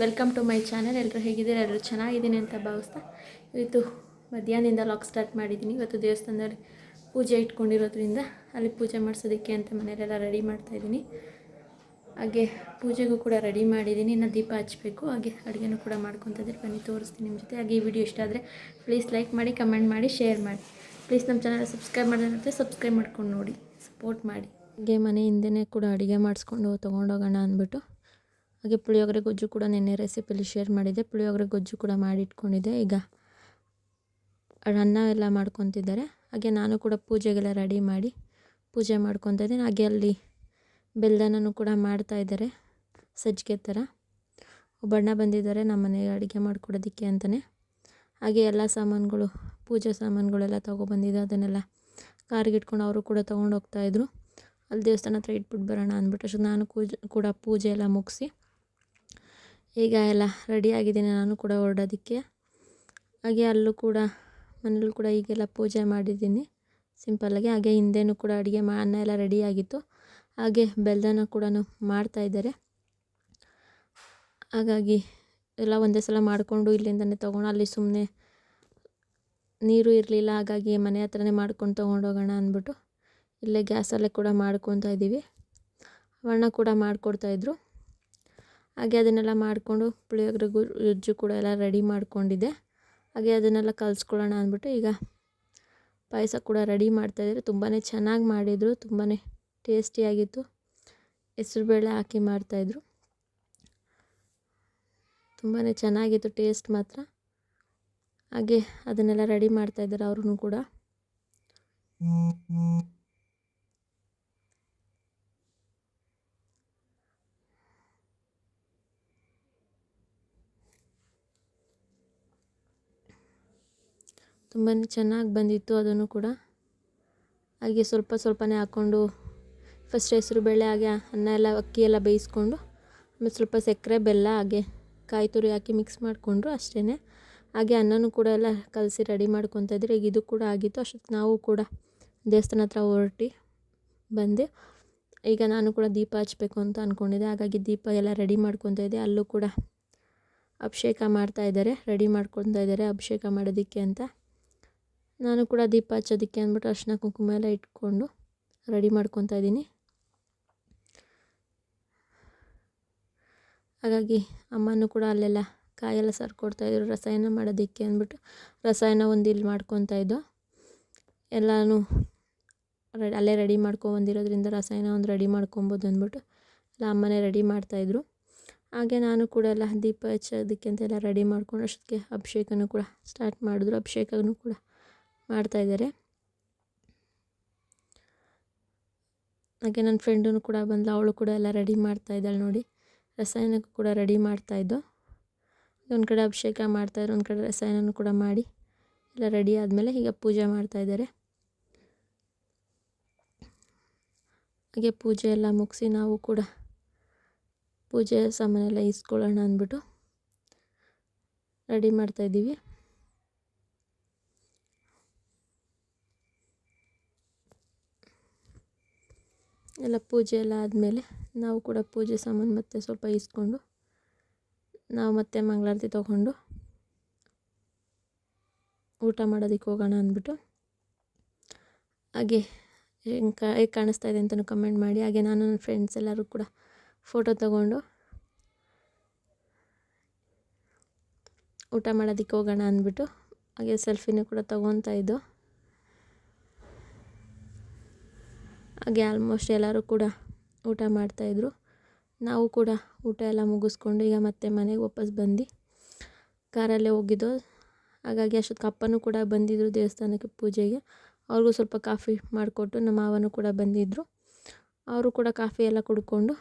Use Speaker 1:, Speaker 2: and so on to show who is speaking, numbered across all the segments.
Speaker 1: Welcome to my channel ಎಲ್ಲರೂ ಹೇಗಿದ್ದೀರಾ? ಎಲ್ಲರೂ ಚೆನ್ನಾಗಿದ್ದೀನಿ ಅಂತ ಭಾವಿಸ್ತಾ ಇವತ್ತು ಮಧ್ಯಾಹ್ನದಿಂದ ಲಾಕ್ ಸ್ಟಾರ್ಟ್ ಮಾಡಿದ್ದೀನಿ. ಇವತ್ತು ದೇವಸ್ಥಾನದಲ್ಲಿ ಪೂಜೆ ಇಟ್ಕೊಂಡಿರೋದ್ರಿಂದ ಅಲ್ಲಿ ಪೂಜೆ ಮಾಡಿಸೋದಕ್ಕೆ ಅಂತ ಮನೆಯಲ್ಲೆಲ್ಲ ರೆಡಿ ಮಾಡ್ತಾಯಿದ್ದೀನಿ ಹಾಗೆ ಪೂಜೆಗೂ ಕೂಡ ರೆಡಿ ಮಾಡಿದ್ದೀನಿ. ಇನ್ನು ದೀಪ ಹಚ್ಚಬೇಕು ಹಾಗೆ ಅಡುಗೆನೂ ಕೂಡ ಮಾಡ್ಕೊತಿದ್ರೆ. ಬನ್ನಿ, ತೋರಿಸ್ತೀನಿ ನಿಮ್ಮ ಜೊತೆ. ಹಾಗೆ ಈ ವಿಡಿಯೋ ಇಷ್ಟ ಆದರೆ ಪ್ಲೀಸ್ ಲೈಕ್ ಮಾಡಿ ಕಮೆಂಟ್ ಮಾಡಿ ಶೇರ್ ಮಾಡಿ. ಪ್ಲೀಸ್ ನಮ್ಮ ಚಾನಲ್ ಸಬ್ಸ್ಕ್ರೈಬ್ ಮಾಡಿದ್ರೆ ಸಬ್ಸ್ಕ್ರೈಬ್ ಮಾಡ್ಕೊಂಡು ನೋಡಿ. ಸಪೋರ್ಟ್ ಮಾಡಿ. ಹಾಗೆ ಮನೆ ಹಿಂದೆನೇ ಕೂಡ ಅಡುಗೆ ಮಾಡಿಸ್ಕೊಂಡು ತೊಗೊಂಡೋಗೋಣ ಅಂದ್ಬಿಟ್ಟು. ಹಾಗೆ ಪುಳಿಯೋಗರೆ ಗೊಜ್ಜು ಕೂಡ ನಿನ್ನೆ ರೆಸಿಪಿಲಿ ಶೇರ್ ಮಾಡಿದ್ದೆ. ಪುಳಿಯೋಗರೆ ಗೊಜ್ಜು ಕೂಡ ಮಾಡಿಟ್ಕೊಂಡಿದ್ದೆ. ಈಗ ಅನ್ನ ಎಲ್ಲ ಮಾಡ್ಕೊತಿದ್ದಾರೆ. ಹಾಗೆ ನಾನು ಕೂಡ ಪೂಜೆಗೆಲ್ಲ ರೆಡಿ ಮಾಡಿ ಪೂಜೆ ಮಾಡ್ಕೊತಾ ಇದ್ದೀನಿ. ಹಾಗೆ ಅಲ್ಲಿ ಬೆಲ್ಲನೂ ಕೂಡ ಮಾಡ್ತಾ ಇದ್ದಾರೆ ಸಜ್ಜಿಗೆ ಥರ ಒಬ್ಬಣ್ಣ ಬಂದಿದ್ದಾರೆ, ನಮ್ಮ ಮನೆಗೆ ಅಡುಗೆ ಮಾಡಿಕೊಡೋದಕ್ಕೆ ಅಂತಲೇ ಹಾಗೆ ಎಲ್ಲ ಸಾಮಾನುಗಳು, ಪೂಜೆ ಸಾಮಾನುಗಳೆಲ್ಲ ತೊಗೊಬಂದಿದ್ದು ಅದನ್ನೆಲ್ಲ ಕಾರ್ಗೆ ಇಟ್ಕೊಂಡು ಅವರು ಕೂಡ ತೊಗೊಂಡು ಹೋಗ್ತಾಯಿದ್ರು ಅಲ್ಲಿ ದೇವಸ್ಥಾನ ಹತ್ರ ಇಟ್ಬಿಟ್ಟು ಬರೋಣ ಅಂದ್ಬಿಟ್ಟು ಅಷ್ಟು ನಾನು ಕೂಜ್ ಕೂಡ ಪೂಜೆ ಎಲ್ಲ ಮುಗಿಸಿ ಈಗ ಎಲ್ಲ ರೆಡಿ ಆಗಿದ್ದೀನಿ ನಾನು ಕೂಡ ಹೊರಡೋದಕ್ಕೆ. ಹಾಗೆ ಅಲ್ಲೂ ಕೂಡ, ಮನೇಲೂ ಕೂಡ ಈಗೆಲ್ಲ ಪೂಜೆ ಮಾಡಿದ್ದೀನಿ. ಸಿಂಪಲ್ಲಾಗಿ ಹಾಗೆ ಹಿಂದೆನೂ ಕೂಡ ಅಡುಗೆ ಮಾ, ಅನ್ನ ಎಲ್ಲ ರೆಡಿ ಆಗಿತ್ತು. ಹಾಗೆ ಬೆಲ್ಲನ ಕೂಡ ಮಾಡ್ತಾ ಇದ್ದಾರೆ. ಹಾಗಾಗಿ ಎಲ್ಲ ಒಂದೇ ಸಲ ಮಾಡಿಕೊಂಡು ಇಲ್ಲಿಂದನೇ ತೊಗೊಂಡು ಅಲ್ಲಿ ಸುಮ್ಮನೆ ನೀರು ಇರಲಿಲ್ಲ, ಹಾಗಾಗಿ ಮನೆ ಹತ್ರನೇ ಮಾಡ್ಕೊಂಡು ತೊಗೊಂಡೋಗೋಣ ಅಂದ್ಬಿಟ್ಟು ಇಲ್ಲೇ ಗ್ಯಾಸಲ್ಲೇ ಕೂಡ ಮಾಡ್ಕೊತಾ ಇದ್ದೀವಿ. ವರ್ಣ ಕೂಡ ಮಾಡಿಕೊಡ್ತಾಯಿದ್ರು ಹಾಗೆ ಅದನ್ನೆಲ್ಲ ಮಾಡಿಕೊಂಡು ಪುಳಿಯೋಗರೆ ಗೊಜ್ಜು ಕೂಡ ಎಲ್ಲ ರೆಡಿ ಮಾಡಿಕೊಂಡಿದ್ದೆ. ಹಾಗೆ ಅದನ್ನೆಲ್ಲ ಕಲಿಸ್ಕೊಳ್ಳೋಣ ಅಂದ್ಬಿಟ್ಟು ಈಗ ಪಾಯಸ ಕೂಡ ರೆಡಿ ಮಾಡ್ತಾಯಿದ್ದಾರೆ ತುಂಬಾ ಚೆನ್ನಾಗಿ ಮಾಡಿದರು ತುಂಬಾ ಟೇಸ್ಟಿಯಾಗಿತ್ತು. ಹೆಸ್ರುಬೇಳೆ ಹಾಕಿ ಮಾಡ್ತಾಯಿದ್ರು. ತುಂಬಾ ಚೆನ್ನಾಗಿತ್ತು ಟೇಸ್ಟ್ ಮಾತ್ರ. ಹಾಗೆ ಅದನ್ನೆಲ್ಲ ರೆಡಿ ಮಾಡ್ತಾಯಿದ್ದಾರೆ ಅವ್ರೂ ಕೂಡ. ತುಂಬಾ ಚೆನ್ನಾಗಿ ಬಂದಿತ್ತು ಅದನ್ನು ಕೂಡ. ಹಾಗೆ ಸ್ವಲ್ಪ ಸ್ವಲ್ಪನೇ ಹಾಕ್ಕೊಂಡು ಫಸ್ಟ್ ಹೆಸರು ಬೇಳೆ ಹಾಗೆ ಅನ್ನ ಎಲ್ಲ, ಅಕ್ಕಿ ಎಲ್ಲ ಬೇಯಿಸ್ಕೊಂಡು ಆಮೇಲೆ ಸ್ವಲ್ಪ ಸಕ್ಕರೆ, ಬೆಲ್ಲ ಹಾಗೆ ಕಾಯಿ ತುರಿ ಹಾಕಿ ಮಿಕ್ಸ್ ಮಾಡಿಕೊಂಡ್ರು ಅಷ್ಟೇ ಹಾಗೆ ಅನ್ನನೂ ಕೂಡ ಎಲ್ಲ ಕಲಸಿ ರೆಡಿ ಮಾಡ್ಕೊತಾ ಇದ್ರೆ. ಈಗ ಇದು ಕೂಡ ಆಗಿತ್ತು. ಅಷ್ಟೊತ್ತು ನಾವು ಕೂಡ ದೇವಸ್ಥಾನ ಹತ್ರ ಹೊರಟಿ ಬಂದೆ. ಈಗ ನಾನು ಕೂಡ ದೀಪ ಹಚ್ಚಬೇಕು ಅಂತ ಅಂದ್ಕೊಂಡಿದ್ದೆ ಹಾಗಾಗಿ ದೀಪ ಎಲ್ಲ ರೆಡಿ ಮಾಡ್ಕೊತಾ ಇದ್ದೆ. ಅಲ್ಲೂ ಕೂಡ ಅಭಿಷೇಕ ಮಾಡ್ತಾ ಇದ್ದಾರೆ. ರೆಡಿ ಮಾಡ್ಕೊತಾ ಇದ್ದಾರೆ ಅಭಿಷೇಕ ಮಾಡೋದಕ್ಕೆ ಅಂತ. ನಾನು ಕೂಡ ದೀಪ ಹಚ್ಚೋದಕ್ಕೆ ಅಂದ್ಬಿಟ್ಟು ಅರ್ಶಿನ ಕುಂಕುಮ ಎಲ್ಲ ಇಟ್ಕೊಂಡು ರೆಡಿ ಮಾಡ್ಕೊತಾ ಇದ್ದೀನಿ. ಹಾಗಾಗಿ ಅಮ್ಮನೂ ಕೂಡ ಅಲ್ಲೆಲ್ಲ ಕಾಯೆಲ್ಲ ಸರ್ಕೊಡ್ತಾಯಿದ್ರು ರಸಾಯನ ಮಾಡೋದಕ್ಕೆ ಅಂದ್ಬಿಟ್ಟು ರಸಾಯನ ಒಂದು ಇಲ್ಲಿ ಮಾಡ್ಕೊತಾ ಇದ್ದೋ, ಎಲ್ಲನೂ ರೆಡಿ, ಅಲ್ಲೇ ರೆಡಿ ಮಾಡ್ಕೊಬಂದಿರೋದ್ರಿಂದ ರಸಾಯನ ಒಂದು ರೆಡಿ ಮಾಡ್ಕೊಬೋದು ಅಂದ್ಬಿಟ್ಟು ಎಲ್ಲ ಅಮ್ಮನೇ ರೆಡಿ ಮಾಡ್ತಾಯಿದ್ರು ಹಾಗೆ ನಾನು ಕೂಡ ಎಲ್ಲ ದೀಪ ಹಚ್ಚೋದಕ್ಕೆ ಅಂತೆಲ್ಲ ರೆಡಿ ಮಾಡ್ಕೊಂಡು ಅಷ್ಟೊತ್ತಿಗೆ ಅಭಿಷೇಕನೂ ಕೂಡ ಸ್ಟಾರ್ಟ್ ಮಾಡಿದ್ರು, ಅಭಿಷೇಕನೂ ಕೂಡ ಮಾಡ್ತಾಯಿದ್ದಾರೆ ಹಾಗೆ ನನ್ನ ಫ್ರೆಂಡೂ ಕೂಡ ಬಂದು ಅವಳು ಕೂಡ ಎಲ್ಲ ರೆಡಿ ಮಾಡ್ತಾಯಿದ್ದಾಳೆ ನೋಡಿ. ರಸಾಯನಕ್ಕೂ ಕೂಡ ರೆಡಿ ಮಾಡ್ತಾಯಿದ್ದು ಒಂದು ಕಡೆ ಅಭಿಷೇಕ ಮಾಡ್ತಾಯಿದ್ರು ಒಂದು ಕಡೆ ರಸಾಯನನೂ ಕೂಡ ಮಾಡಿ ಎಲ್ಲ ರೆಡಿ ಆದಮೇಲೆ ಈಗ ಪೂಜೆ ಮಾಡ್ತಾಯಿದ್ದಾರೆ ಹಾಗೆ ಪೂಜೆ ಎಲ್ಲ ಮುಗಿಸಿ ನಾವು ಕೂಡ ಪೂಜೆ ಸಾಮಾನೆಲ್ಲ ಇಸ್ಕೊಳ್ಳೋಣ ಅಂದ್ಬಿಟ್ಟು ರೆಡಿ ಮಾಡ್ತಾಯಿದ್ದೀವಿ ಎಲ್ಲ ಪೂಜೆ ಎಲ್ಲ ಆದಮೇಲೆ ನಾವು ಕೂಡ ಪೂಜೆ ಸಾಮಾನು ಮತ್ತೆ ಸ್ವಲ್ಪ ಇಸ್ಕೊಂಡು ನಾವು ಮತ್ತೆ ಮಂಗಳಾರತಿ ತೊಗೊಂಡು ಊಟ ಮಾಡೋದಕ್ಕೆ ಹೋಗೋಣ ಅಂದ್ಬಿಟ್ಟು. ಹಾಗೆ ಹೆಂಗೆ ಹೇಗೆ ಕಾಣಿಸ್ತಾ ಇದೆ ಅಂತಲೂ ಕಮೆಂಟ್ ಮಾಡಿ. ಹಾಗೆ ನಾನು ನನ್ನ ಫ್ರೆಂಡ್ಸ್ ಎಲ್ಲರೂ ಕೂಡ ಫೋಟೋ ತಗೊಂಡು ಊಟ ಮಾಡೋದಕ್ಕೆ ಹೋಗೋಣ ಅಂದ್ಬಿಟ್ಟು ಹಾಗೆ ಸೆಲ್ಫಿನೂ ಕೂಡ ತೊಗೊತಾ ಇದ್ದು. ಹಾಗೆ ಆಲ್ಮೋಸ್ಟ್ ಎಲ್ಲರೂ ಕೂಡ ಊಟ ಮಾಡ್ತಾಯಿದ್ರು ನಾವು ಕೂಡ ಊಟ ಎಲ್ಲ ಮುಗಿಸ್ಕೊಂಡು ಈಗ ಮತ್ತೆ ಮನೆಗೆ ವಾಪಸ್ ಬಂದು ಕಾರಲ್ಲೇ ಹೋಗಿದ್ದೋ. ಹಾಗಾಗಿ ಅಷ್ಟೊತ್ತು ಅಪ್ಪನೂ ಕೂಡ ಬಂದಿದ್ದರು ದೇವಸ್ಥಾನಕ್ಕೆ ಪೂಜೆಗೆ. ಅವ್ರಿಗೂ ಸ್ವಲ್ಪ ಕಾಫಿ ಮಾಡಿಕೊಟ್ಟು ನಮ್ಮ ಮಾವನೂ ಕೂಡ ಬಂದಿದ್ದರು ಅವರು ಕೂಡ ಕಾಫಿ ಎಲ್ಲ ಕುಡ್ಕೊಂಡು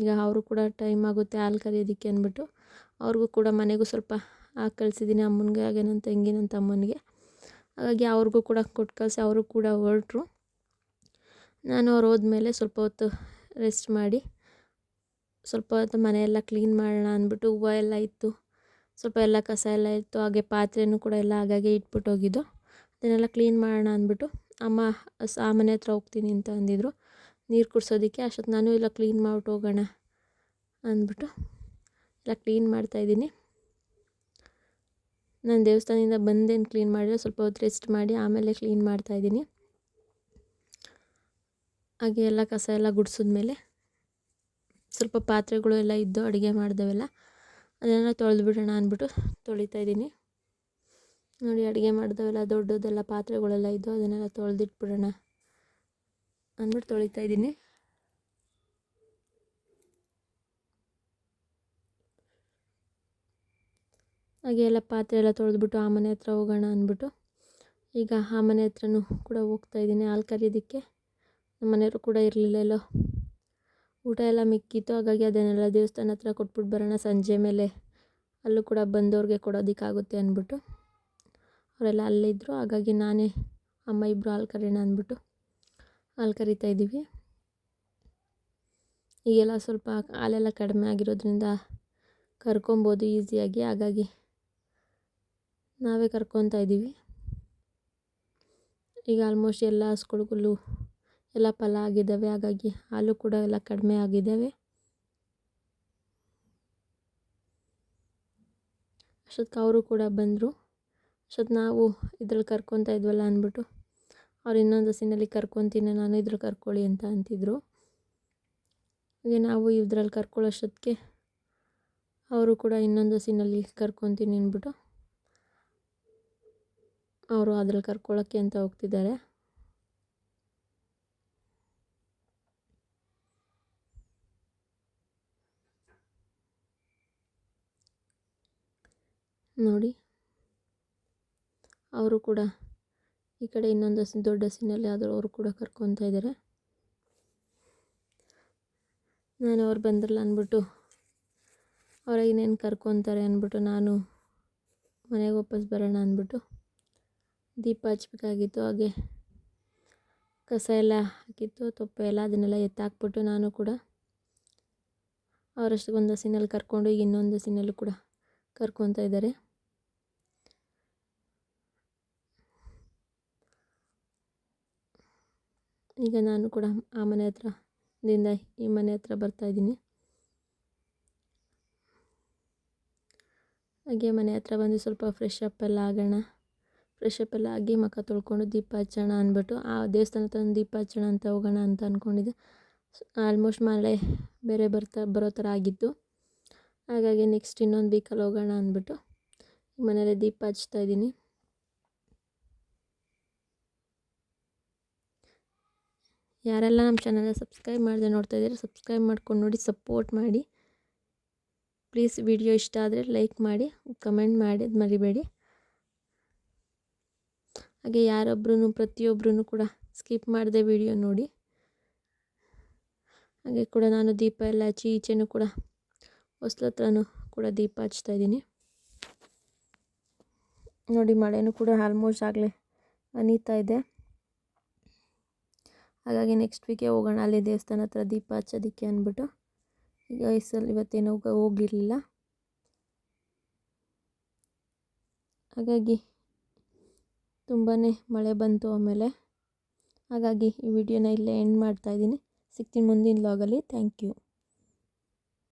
Speaker 1: ಈಗ ಅವರು ಕೂಡ ಟೈಮ್ ಆಗುತ್ತೆ ಹಾಲು ಕರೆಯೋದಕ್ಕೆ ಅಂದ್ಬಿಟ್ಟು. ಅವ್ರಿಗೂ ಕೂಡ ಮನೆಗೂ ಸ್ವಲ್ಪ ಹಾಕಿ ಕಳಿಸಿದ್ದೀನಿ ಅಮ್ಮನಿಗೆ ಹಾಗೆ ನನ್ನ ತಂಗಿ ನನ್ನ ತಮ್ಮನಿಗೆ ಹಾಗಾಗಿ ಅವ್ರಿಗೂ ಕೂಡ ಕೊಟ್ಟು ಕಳಿಸಿ, ಅವರು ಕೂಡ ಹೊರಟ್ರು. ನಾನು ಅವ್ರು ಹೋದ್ಮೇಲೆ ಸ್ವಲ್ಪ ಹೊತ್ತು ರೆಸ್ಟ್ ಮಾಡಿ, ಸ್ವಲ್ಪ ಹೊತ್ತು ಮನೆಯೆಲ್ಲ ಕ್ಲೀನ್ ಮಾಡೋಣ ಅಂದ್ಬಿಟ್ಟು ಹೂವು ಎಲ್ಲ ಇತ್ತು. ಸ್ವಲ್ಪ ಎಲ್ಲ ಕಸ ಎಲ್ಲ ಇತ್ತು, ಹಾಗೆ ಪಾತ್ರೆನೂ ಕೂಡ ಎಲ್ಲ ಆಗಾಗೆ ಇಟ್ಬಿಟ್ಟು ಹೋಗಿದ್ದು. ಅದನ್ನೆಲ್ಲ ಕ್ಲೀನ್ ಮಾಡೋಣ ಅಂದ್ಬಿಟ್ಟು ಅಮ್ಮ ಆ ಮನೆ ಹತ್ರ ಹೋಗ್ತೀನಿ ಅಂತ ಅಂದಿದ್ರು. ನೀರು ಕುಡ್ಸೋದಕ್ಕೆ ಅಷ್ಟೊತ್ತು ನಾನು ಎಲ್ಲ ಕ್ಲೀನ್ ಮಾಡ್ಬಿಟ್ಟು ಹೋಗೋಣ ಅಂದ್ಬಿಟ್ಟು ಎಲ್ಲ ಕ್ಲೀನ್ ಮಾಡ್ತಾಯಿದ್ದೀನಿ ನಾನು ದೇವಸ್ಥಾನದಿಂದ ಬಂದೇನು ಕ್ಲೀನ್ ಮಾಡಿದ್ರೆ ಸ್ವಲ್ಪ ಹೊತ್ತು ರೆಸ್ಟ್ ಮಾಡಿ ಆಮೇಲೆ ಕ್ಲೀನ್ ಮಾಡ್ತಾಯಿದ್ದೀನಿ ಹಾಗೆ ಎಲ್ಲ ಕಸ ಎಲ್ಲ ಗುಡಿಸಿದ್ಮೇಲೆ ಸ್ವಲ್ಪ ಪಾತ್ರೆಗಳು ಎಲ್ಲ ಇದ್ದು ಅಡುಗೆ ಮಾಡಿದವೆಲ್ಲ ಅದನ್ನೆಲ್ಲ ತೊಳೆದು ಬಿಡೋಣ ಅಂದ್ಬಿಟ್ಟು ತೊಳಿತಾ ಇದ್ದೀನಿ. ನೋಡಿ ಅಡುಗೆ ಮಾಡಿದವೆಲ್ಲ ದೊಡ್ಡದೆಲ್ಲ ಪಾತ್ರೆಗಳೆಲ್ಲ ಇದ್ದು ಅದನ್ನೆಲ್ಲ ತೊಳೆದಿಟ್ಬಿಡೋಣ ಅಂದ್ಬಿಟ್ಟು ತೊಳಿತಾ ಇದ್ದೀನಿ. ಹಾಗೆ ಎಲ್ಲ ಪಾತ್ರೆ ಎಲ್ಲ ತೊಳೆದ್ಬಿಟ್ಟು ಆ ಮನೆ ಹತ್ರ ಹೋಗೋಣ ಅಂದ್ಬಿಟ್ಟು ಈಗ ಆ ಮನೆ ಹತ್ರನೂ ಕೂಡ ಹೋಗ್ತಾ ಇದ್ದೀನಿ ಹಾಲು ಕರಿಯೋದಕ್ಕೆ. ನಮ್ಮ ಮನೆಯವರು ಕೂಡ ಇರಲಿಲ್ಲ ಎಲ್ಲೋ. ಊಟ ಎಲ್ಲ ಮಿಕ್ಕಿತ್ತು, ಹಾಗಾಗಿ ಅದನ್ನೆಲ್ಲ ದೇವಸ್ಥಾನ ಹತ್ರ ಕೊಟ್ಬಿಟ್ಟು ಬರೋಣ ಸಂಜೆ ಮೇಲೆ. ಅಲ್ಲೂ ಕೂಡ ಬಂದವ್ರಿಗೆ ಕೊಡೋದಕ್ಕಾಗುತ್ತೆ ಅಂದ್ಬಿಟ್ಟು. ಅವರೆಲ್ಲ ಅಲ್ಲಿದ್ದರು ಹಾಗಾಗಿ ನಾನೇ ಅಮ್ಮ ಇಬ್ಬರು ಹಾಲು ಕರೆಯೋಣ ಅಂದ್ಬಿಟ್ಟು ಹಾಲು ಕರಿತಾ ಇದ್ದೀವಿ. ಈಗೆಲ್ಲ ಸ್ವಲ್ಪ ಹಾಲೆಲ್ಲ ಕಡಿಮೆ ಆಗಿರೋದ್ರಿಂದ ಕರ್ಕೊಬೋದು ಈಸಿಯಾಗಿ, ಹಾಗಾಗಿ ನಾವೇ ಕರ್ಕೊತಾ ಇದ್ದೀವಿ. ಈಗ ಆಲ್ಮೋಸ್ಟ್ ಎಲ್ಲ ಹಸುಗಳಿಗೂ ಎಲ್ಲ ಫಲ ಆಗಿದ್ದಾವೆ, ಹಾಗಾಗಿ ಹಾಲು ಕೂಡ ಎಲ್ಲ ಕಡಿಮೆ ಆಗಿದ್ದಾವೆ. ಅಷ್ಟೊತ್ತಿಗೆ ಅವರು ಕೂಡ ಬಂದರು. ಅಷ್ಟೊತ್ತು ನಾವು ಇದ್ರಲ್ಲಿ ಕರ್ಕೊತಾ ಇದ್ವಲ್ಲ ಅಂದ್ಬಿಟ್ಟು, ಅವ್ರು ಇನ್ನೊಂದು ಹಸಿನಲ್ಲಿ ಕರ್ಕೊತೀನಿ, ನಾನು ಇದ್ರಲ್ಲಿ ಕರ್ಕೊಳ್ಳಿ ಅಂತ ಅಂತಿದ್ರು. ಹಾಗೆ ನಾವು ಇದ್ರಲ್ಲಿ ಕರ್ಕೊಳ್ಳೋಷ್ಟೊತ್ತಿಗೆ ಅವರು ಕೂಡ ಇನ್ನೊಂದು ಹಸಿನಲ್ಲಿ ಕರ್ಕೊತೀನಿ ಅಂದ್ಬಿಟ್ಟು, ಅವರು ಅದ್ರಲ್ಲಿ ಕರ್ಕೊಳ್ಳೋಕ್ಕೆ ಅಂತ ಹೋಗ್ತಿದ್ದಾರೆ. ನೋಡಿ. ಅವರು ಕೂಡ ಈ ಕಡೆ ಇನ್ನೊಂದು ಹಸು ದೊಡ್ಡ ಹಸಿನಲ್ಲಿ ಆದರೂ ಅವರು ಕೂಡ ಕರ್ಕೊತಾ ಇದ್ದಾರೆ ನಾನು ಅವ್ರು ಬಂದ್ರಲ್ಲ ಅಂದ್ಬಿಟ್ಟು ಅವ್ರ ಇನ್ನೇನು ಕರ್ಕೊತಾರೆ ಅಂದ್ಬಿಟ್ಟು ನಾನು ಮನೆಗೆ ವಾಪಸ್ ಬರೋಣ ಅಂದ್ಬಿಟ್ಟು ದೀಪ ಹಚ್ಬೇಕಾಗಿತ್ತು. ಹಾಗೆ ಕಸ ಎಲ್ಲ ಹಾಕಿತ್ತು, ತೊಪ್ಪೆ ಎಲ್ಲ ಅದನ್ನೆಲ್ಲ ಎತ್ತಾಕ್ಬಿಟ್ಟು ನಾನು ಕೂಡ ಅವರಷ್ಟು ಒಂದು ಹಸಿನಲ್ಲಿ ಕರ್ಕೊಂಡು ಇನ್ನೊಂದು ಹಸಿನಲ್ಲೂ ಕೂಡ ಕರ್ಕೊತಾ ಇದ್ದಾರೆ ಈಗ ನಾನು ಕೂಡ ಆ ಮನೆ ಹತ್ರ ದಿಂದ ಈ ಮನೆ ಹತ್ರ ಬರ್ತಾ ಇದ್ದೀನಿ. ಹಾಗೆ ಮನೆ ಹತ್ರ ಬಂದು ಸ್ವಲ್ಪ ಫ್ರೆಶ್ ಅಪ್ ಎಲ್ಲ ಆಗೋಣ. ಫ್ರೆಶ್ ಅಪ್ ಎಲ್ಲ ಆಗಿ ಮಖ ತೊಳ್ಕೊಂಡು ದೀಪ ಹಚ್ಚೋಣ ಅಂದ್ಬಿಟ್ಟು ಆ ದೇವಸ್ಥಾನ ತಂದು ದೀಪ ಹಚ್ಚೋಣ ಅಂತ ಹೋಗೋಣ ಅಂತ ಅಂದ್ಕೊಂಡಿದ್ದೆ ಆಲ್ಮೋಸ್ಟ್ ಮಳೆ ಬೇರೆ ಬರ್ತಾ, ಬರೋ ಥರ ಆಗಿತ್ತು. ಹಾಗಾಗಿ ನೆಕ್ಸ್ಟ್ ಇನ್ನೊಂದು ವೀಕಲ್ಲಿ ಹೋಗೋಣ ಅಂದ್ಬಿಟ್ಟು ಮನೇಲೆ ದೀಪ ಹಚ್ತಾ ಇದ್ದೀನಿ. ಯಾರೆಲ್ಲ ನಮ್ಮ ಚಾನಲ್ನ ಸಬ್ಸ್ಕ್ರೈಬ್ ಮಾಡದೆ ನೋಡ್ತಾ ಇದ್ದೀರಾ ಸಬ್ಸ್ಕ್ರೈಬ್ ಮಾಡ್ಕೊಂಡು ನೋಡಿ ಸಪೋರ್ಟ್ ಮಾಡಿ. ಪ್ಲೀಸ್ ವಿಡಿಯೋ ಇಷ್ಟ ಆದರೆ ಲೈಕ್ ಮಾಡಿ ಕಮೆಂಟ್ ಮಾಡಿ ಮರಿಬೇಡಿ. ಹಾಗೆ ಯಾರೊಬ್ಬರೂ ಪ್ರತಿಯೊಬ್ಬರೂ ಕೂಡ ಸ್ಕಿಪ್ ಮಾಡಿದೆ ವಿಡಿಯೋ ನೋಡಿ. ಹಾಗೆ ಕೂಡ ನಾನು ದೀಪ ಎಲ್ಲ ಹಚ್ಚಿ ಈಚೆನೂ ಕೂಡ ಹೊಸ್ಲ ಹತ್ರನೂ ಕೂಡ ದೀಪ ಹಚ್ತಾ ಇದ್ದೀನಿ. ನೋಡಿ, ಮಳೆನೂ ಕೂಡ ಆಲ್ಮೋಸ್ಟ್ ಆಗಲೇ ಅನೀತಾ ಇದೆ. ಹಾಗಾಗಿ ನೆಕ್ಸ್ಟ್ ವೀಕೆ ಹೋಗೋಣ. ಅಲ್ಲಿ ದೇವಸ್ಥಾನ ಹತ್ರ ದೀಪ ಹಚ್ಚೋದಕ್ಕೆ ಅಂದ್ಬಿಟ್ಟು. ಈಗ ವಯಸ್ಸಲ್ಲಿ ಸಲ ಇವತ್ತೇನು ಹೋಗಿರಲಿಲ್ಲ. ಹಾಗಾಗಿ ತುಂಬಾ ಮಳೆ ಬಂತು ಆಮೇಲೆ. ಹಾಗಾಗಿ ಈ ವಿಡಿಯೋನ ಇಲ್ಲೇ ಎಂಡ್ ಮಾಡ್ತಾಯಿದ್ದೀನಿ ಸಿಕ್ತೀನಿ ಮುಂದಿನ ಲಾಗಲ್ಲಿ ಥ್ಯಾಂಕ್ ಯು